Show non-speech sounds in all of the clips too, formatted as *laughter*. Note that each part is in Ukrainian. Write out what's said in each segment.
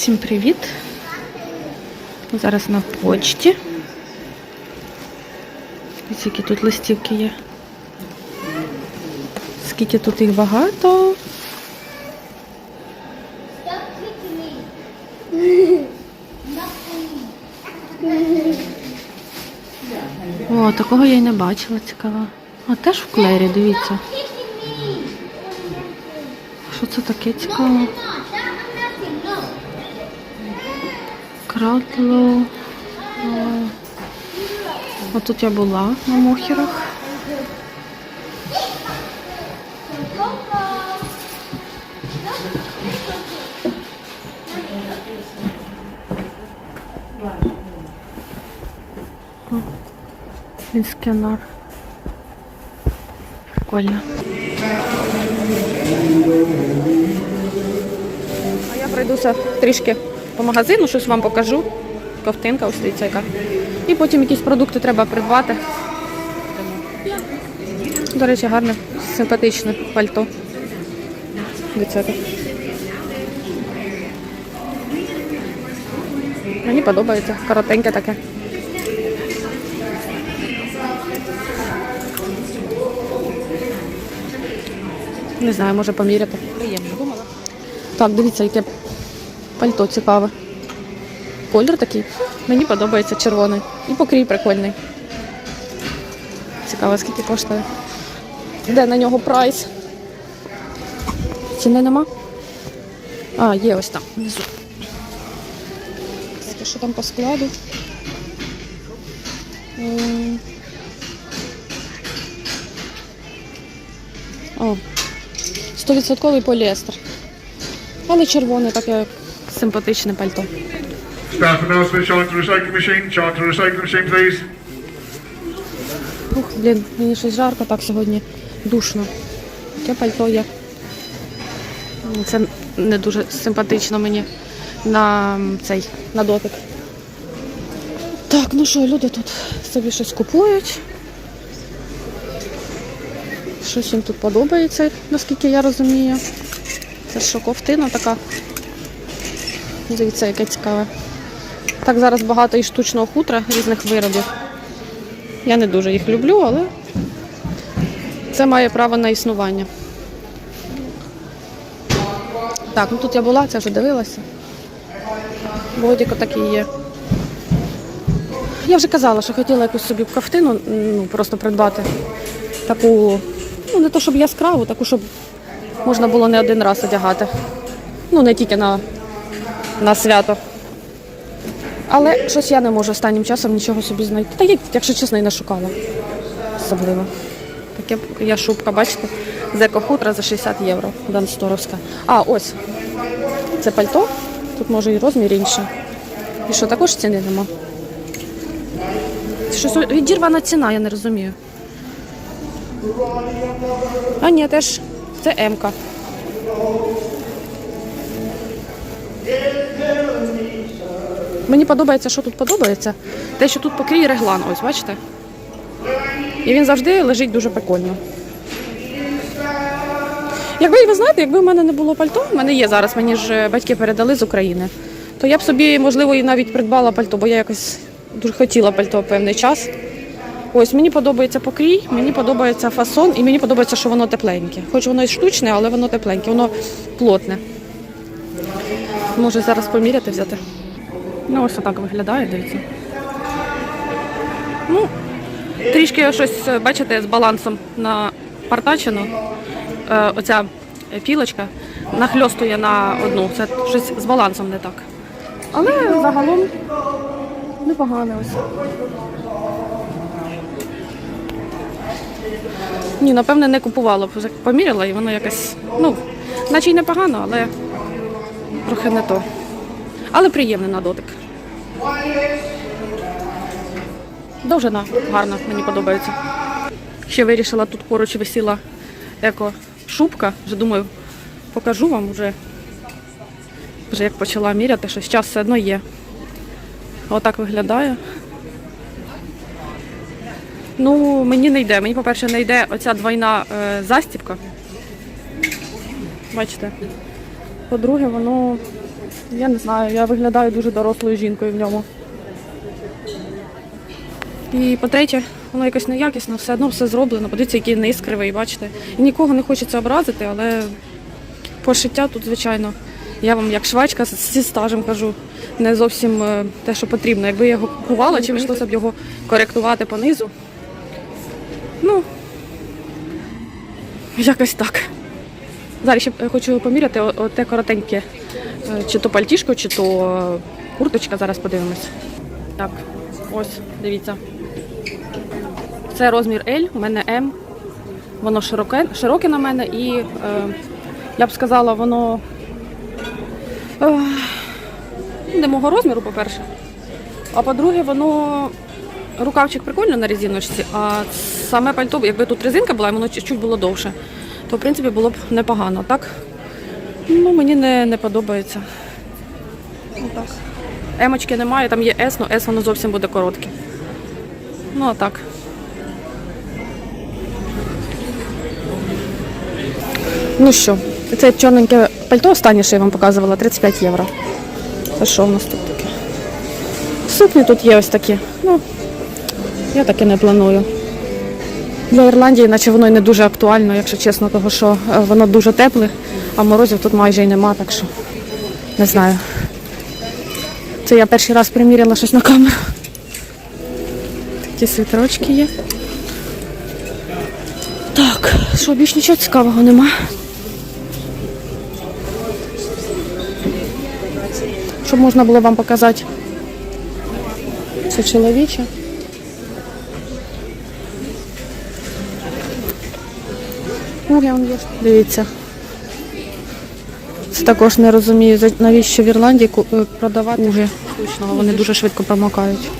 Всім привіт! Зараз на почті. Ось які тут листівки є. Скільки тут їх багато. О, такого я й не бачила, цікаво. А теж в клері, дивіться. Що це таке цікаво? Кратло. Ось тут я була на мохерах. Він скінер. Прикольно. А я пройдуся трішки по магазину, щось вам покажу. Ковтинка, ось дивіться яка. І потім якісь продукти треба придбати. До речі, гарне, симпатичне пальто. Яке. Мені подобається, коротеньке таке. Не знаю, може поміряти. Приємно. Так, дивіться, яке пальто цікаве. Колір такий. Мені подобається червоний. І покрій прикольний. Цікаво, скільки коштує. Де на нього прайс? Ціни нема? А, є ось там, внизу. Що там по складу? О, 100% поліестер. Але червоне таке симпатичне пальто. Staff announcement, Sean to recycling machine. Sean to recycling machine, please. Ух, блін, мені щось жарко так сьогодні. Душно. Таке пальто є. Це не дуже симпатично мені на цей на дотик. Так, ну що, люди тут собі щось купують. Щось їм тут подобається, наскільки я розумію. Це що, ковтина така. Дивіться, яке цікаве. Так зараз багато і штучного хутра різних виробів. Я не дуже їх люблю, але це має право на існування. Так, ну тут я була, це вже дивилася. Бодік отакий є. Я вже казала, що хотіла якусь собі кафтину ну, просто придбати. Таку, ну не то щоб яскраву, таку, щоб можна було не один раз одягати. Ну, не тільки на, на свято. Але щось я не можу останнім часом нічого собі знайти. Та я, якщо чесно, і не шукала. Особливо. Таке я шубка, бачите, з екохутра за 60 євро, Дансторовська. А, ось. Це пальто. Тут може і розмір інший. І що, також ціни нема? Щось відірвана ціна, я не розумію. А ні, теж це М-ка. Мені подобається, що тут подобається. Те, що тут покрій реглан, ось бачите? І він завжди лежить дуже прикольно. Якби ви знаєте, якби в мене не було пальто, в мене є зараз, мені ж батьки передали з України, то я б собі, можливо, і навіть придбала пальто, бо я якось дуже хотіла пальто певний час. Ось мені подобається покрій, мені подобається фасон, і мені подобається, що воно тепленьке. Хоч воно і штучне, але воно тепленьке, воно плотне. Може зараз поміряти взяти. Ну, ось отак виглядає, дивіться. Ну, трішки щось, бачите, з балансом на партачину. Е, оця пілочка нахльостує на одну. Це щось з балансом не так. Але загалом непогане ось. Ні, напевне, не купувала б. Поміряла і воно якось, ну, наче й непогано, але трохи не то. Але приємне на дотик. Довжина гарна, мені подобається. Ще вирішила, тут поруч висіла еко-шубка. Вже думаю, покажу вам вже, вже як почала міряти, що час все одно є. Отак виглядає. Ну, мені не йде. Мені, по-перше, не йде оця двойна е, застібка. Бачите? По-друге, воно Я не знаю, я виглядаю дуже дорослою жінкою в ньому. І по-третє, воно якось неякісно, все одно все зроблено. Подивіться, який низ кривий, бачите. І нікого не хочеться образити, але пошиття тут, звичайно, я вам як швачка зі стажем кажу, не зовсім е, те, що потрібно. Якби я його купувала, чи прийшлося б його коректувати по низу. Ну, якось так. Зараз ще е, хочу поміряти те коротеньке, чи то пальтішко, чи то курточка. Зараз подивимось. Так, ось, дивіться. Це розмір L, у мене М. Воно широке, широке на мене і е, я б сказала, воно е, не мого розміру, по-перше. А по-друге, воно рукавчик прикольно на резиночці, а саме пальто, якби тут резинка була, воно чуть було довше, то в принципі було б непогано. Так? Ну, мені не, не подобається. Отак. Емочки немає, там є S, але S воно зовсім буде коротке. Ну, а так. Ну що, це чорненьке пальто останнє, що я вам показувала, 35 євро. Це що в нас тут таке? Сукні тут є ось такі. Ну, я таке не планую. Для Ірландії, наче воно і не дуже актуально, якщо чесно, того що е, воно дуже тепле, а морозів тут майже й нема, так що не знаю. Це я перший раз приміряла щось на камеру. Такі світерочки є. Так, що більш нічого цікавого нема. Щоб можна було вам показати. Це чоловіче. Уги он є. Дивіться. Це також не розумію, навіщо в Ірландії е, продавати уги штучного. Вони дуже швидко промокають.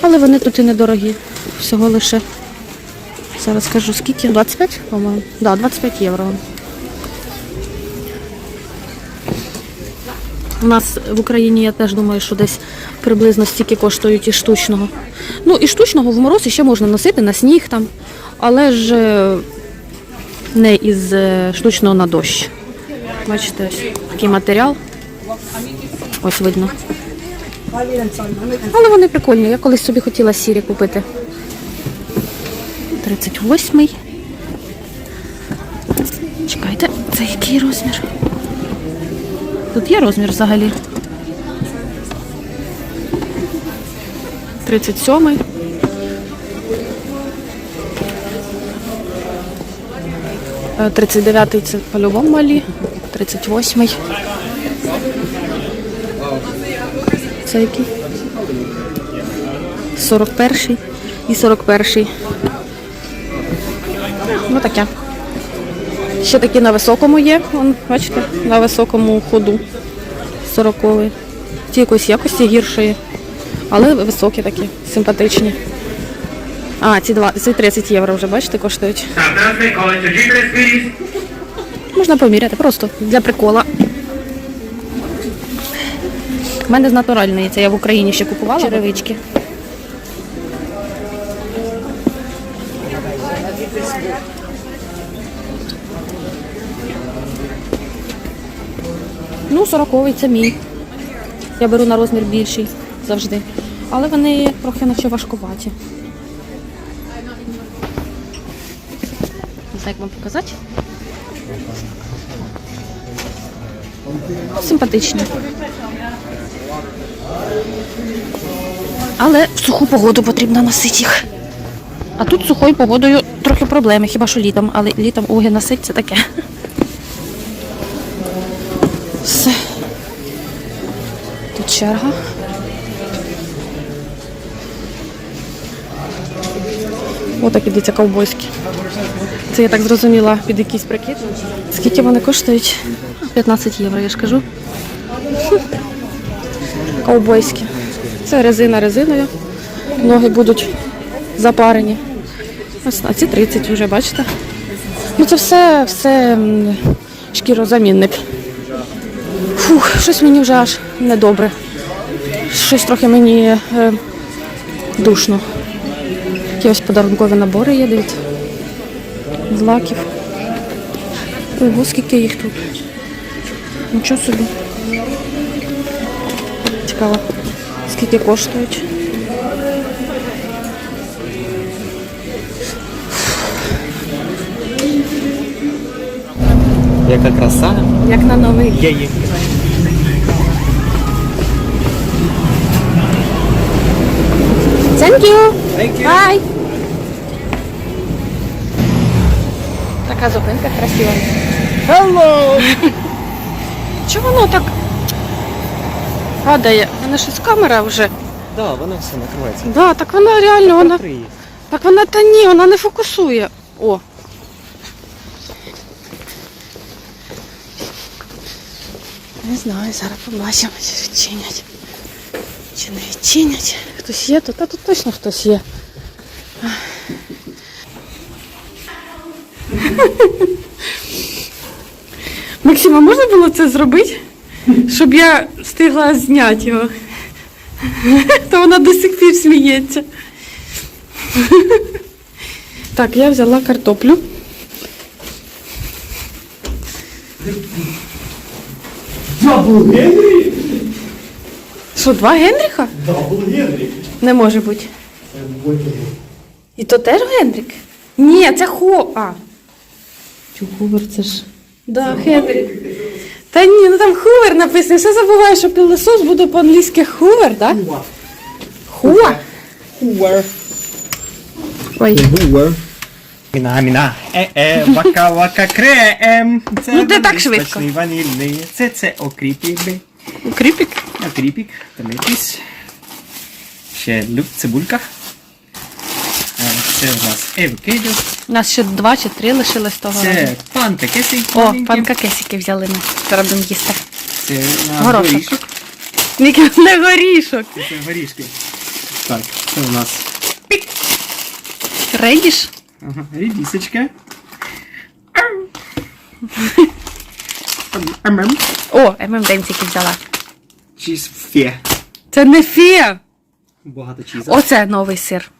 Але вони тут і недорогі. Всього лише. Зараз скажу скільки? 25, по-моєму? Так, да, 25 євро. У нас в Україні, я теж думаю, що десь приблизно стільки коштують і штучного. Ну, і штучного в мороз ще можна носити на сніг там, але ж е, не із е, штучного на дощ. Бачите, ось такий матеріал. Ось видно. Але вони прикольні. Я колись собі хотіла сірі купити. 38-й. Чекайте, це який розмір? Тут є розмір взагалі. 37-й. 39-й це по-любому малі. 38-й. Це який? 41-й і 41-й. Ну таке. Ще такі на високому є. Вон, бачите, на високому ходу. 40-й. Ті якоїсь якості гіршої. Але високі такі, симпатичні. А, ці, два, ці 30 євро вже, бачите, коштують. Можна поміряти, просто для прикола. У мене з натуральної, це я в Україні ще купувала. Черевички. Ну, 40 це мій. Я беру на розмір більший завжди. Але вони трохи наче важкуваті. Як вам показати. Симпатичні. Але в суху погоду потрібно носити їх. А тут сухою погодою трохи проблеми, хіба що літом, але літом уги носить це таке. Все. Тут черга. Отакі дивіться ковбойські. Це я так зрозуміла під якийсь прикид. Скільки вони коштують? 15 євро, я ж кажу. *laughs* Ковбойські. Це резина резиною. Ноги будуть запарені. Ось, а ці 30 вже, бачите? Ну це все, все шкірозамінник. Фух, щось мені вже аж недобре. Щось трохи мені е, душно. Які ось подарункові набори є, дивіться. З лаків. Ого, скільки їх тут. Нічого собі. цікаво, скільки коштують. Яка краса. Як на новий. Я їх. Thank you! Thank you. Bye! Така зупинка красива. Hello! *laughs* Чого воно так падає? Мене щось камера вже. Да, воно все накривається. Да, так вона реально, вона. Так вона та ні, вона не фокусує. О. Не знаю, зараз побачимо, чи відчинять. Чи не відчинять. Хтось є тут, та тут точно хтось є. Максима, можна було це зробити? Щоб я встигла зняти його. То вона до сих пір сміється. Так, я взяла картоплю. Генрі? Що, два Генріха? Дабл Генрі. Не може бути. Це. І то теж Генрік? Ні, це Хо. А. Чу Хувер це ж. Да, Генрік. Та ні, ну там Хувер написано. Все забуваю, що пилосос буде по-англійськи Хувер, так? Да? Хуа. Гувер. Ой. Гувер. Міна, міна. Е, е, вака, вака, крем. Це Ну, ти так швидко. ванільний. Це, це окріпік. Би. Кріпік. Окріпік. Томатис. Ще цибулька. Це у нас евкейдо. У нас ще два чи три лишилось того. Це разу. панкакеси. О, маленькі. панкакесики взяли ми. Зараз будемо їсти. Це на Горошок. горішок. Не горішок. Це горішки. Так, це у нас Рейдіш? ага, рідісочка. *laughs* Ем-ем. О, ММДенцики взяла. Чіз фе. Це не фе. Багато чіза. Оце новий сир.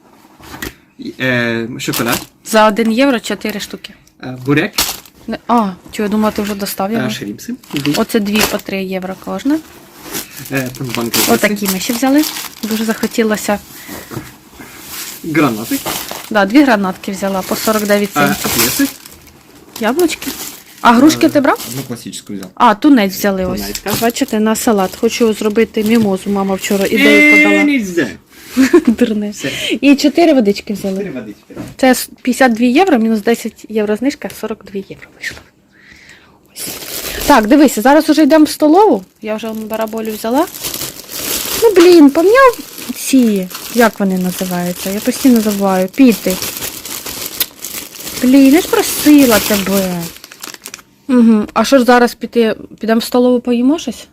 Е, шоколад. За 1 євро 4 штуки. Е, бурек. Не- А, чого я думала, ти вже достав його. Е, шрімси. Оце дві по 3 євро кожна. Е, там банки. Отакі ми ще взяли. Дуже захотілося. Гранати. Да, дві гранатки взяла по 49 Е, центів. отвеси. Яблучки. А грушки ти брав? Одну класичну взяв. А, тунець взяли ось. Тунецька. Бачите, на салат. Хочу зробити мімозу. Мама вчора ідею Е, подала. нельзя. *laughs* Дурне. Все. І 4 водички взяли. Три водички. Це с- 52 євро, мінус 10 євро знижка, 42 євро вийшло. Ось. Так, дивися, зараз уже йдемо в столову. Я вже бараболю взяла. Ну, блін, поміняв ці, як вони називаються? Я постійно забуваю. Піти. Блін, я ж просила тебе. Угу. А що ж зараз піти? Підемо в столову поїмо щось?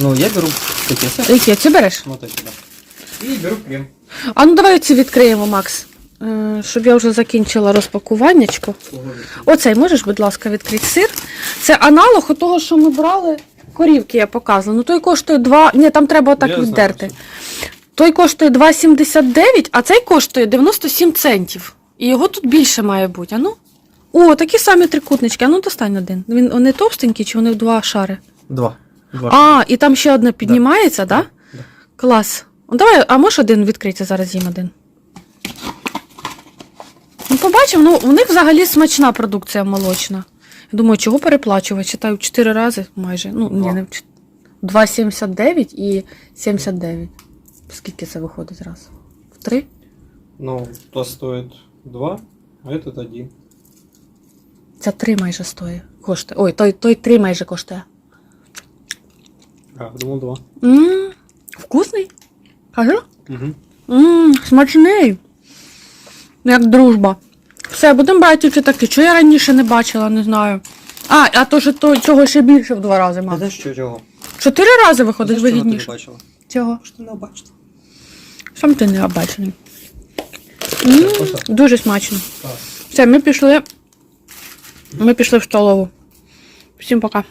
Ну, я беру все. Які, береш? Вот это, да. І беру крем. А ну давай ці відкриємо, Макс. Е, Щоб я вже закінчила розпакуваннячко. Оцей можеш, будь ласка, відкрити сир. Це аналог у того, що ми брали. Корівки я показувала. Ну той коштує 2. Ні, там треба так Я віддерти. Той коштує 2,79, а цей коштує 97 центів. І його тут більше має бути. А ну? О, такі самі трикутнички. А ну достань один. Він вони товстенькі чи вони в два шари? Два. два а, і там ще одна піднімається, так? Да. Да? Да. Клас. Ну, давай, а можеш один відкрити зараз їм один. Ну, побачив, ну у них взагалі смачна продукція молочна. Я думаю, чого переплачувати? Читаю 4 рази майже. Ну, ні, не 2,79 і 79. Скільки це виходить раз? В 3? Ну, то стоїть 2, а этот 1. Ця три майже стоїть. Коштує. Ой, той той три майже коштує. А, думав два. Ммм, Вкусний. Кажу? Угу. Ммм, смачний. Як дружба. Все, будемо брати ці такі. що я раніше не бачила, не знаю. А, а то що то, цього ще більше в два рази мав. А де що цього? Чотири рази виходить вигідніше. бачила? Цього. Що ти не обачила? Сам ти не обачений. Дуже смачно. Так. Все, ми пішли. Ми пішли в столову. Всім пока.